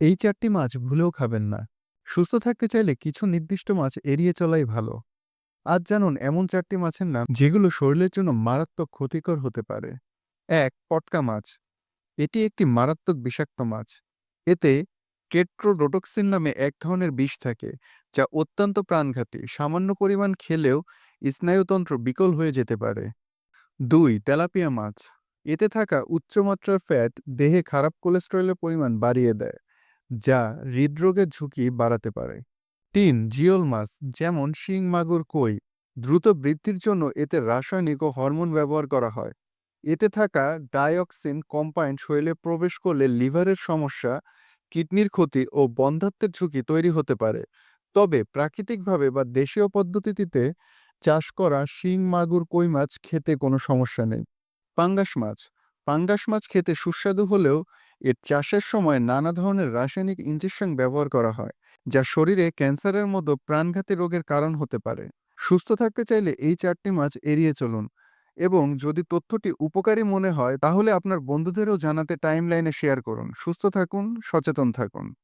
এই চারটি মাছ ভুলেও খাবেন না। সুস্থ থাকতে চাইলে কিছু নির্দিষ্ট মাছ এড়িয়ে চলাই ভালো। আজ জানুন এমন চারটি মাছের নাম যেগুলো শরীরের জন্য মারাত্মক ক্ষতিকর হতে পারে। এক, পটকা মাছ। এটি একটি মারাত্মক বিষাক্ত মাছ। এতে টেট্রোডোটক্সিন নামে এক ধরনের বিষ থাকে, যা অত্যন্ত প্রাণঘাতী, সামান্য পরিমাণ খেলেও স্নায়ুতন্ত্র বিকল হয়ে যেতে পারে। দুই, তেলাপিয়া মাছ। এতে থাকা উচ্চমাত্রার ফ্যাট দেহে খারাপ কোলেস্টেরলের পরিমাণ বাড়িয়ে দেয়। যা হৃদরোগের ঝুঁকি বাড়াতে পারে। তিন, জিওল মাছ, যেমন শিং, মাগুর, কই, দ্রুত বৃদ্ধির জন্য এতে রাসায়নিক ও হরমোন ব্যবহার করা হয়। এতে থাকা ডাইঅক্সিন কম্পাউন্ড শরীরে প্রবেশ করলে লিভারের সমস্যা, কিডনির ক্ষতি ও বন্ধ্যাত্বের ঝুঁকি তৈরি হতে পারে। তবে প্রাকৃতিকভাবে বা দেশীয় পদ্ধতিতে চাষ করা শিং, মাগুর, কই মাছ খেতে কোনো সমস্যা নেই। পাঙ্গাস মাছ পাঙ্গাস মাছ খেতে সুস্বাদু হলেও এর চাষের সময় নানা ধরনের রাসায়নিক ইঞ্জেকশন ব্যবহার করা হয়, যা শরীরে ক্যান্সারের মতো প্রাণঘাতী রোগের কারণ হতে পারে। সুস্থ থাকতে চাইলে এই চারটি মাছ এড়িয়ে চলুন এবং যদি তথ্যটি উপকারী মনে হয়, তাহলে আপনার বন্ধুদেরও জানাতে টাইমলাইনে শেয়ার করুন। সুস্থ থাকুন, সচেতন থাকুন।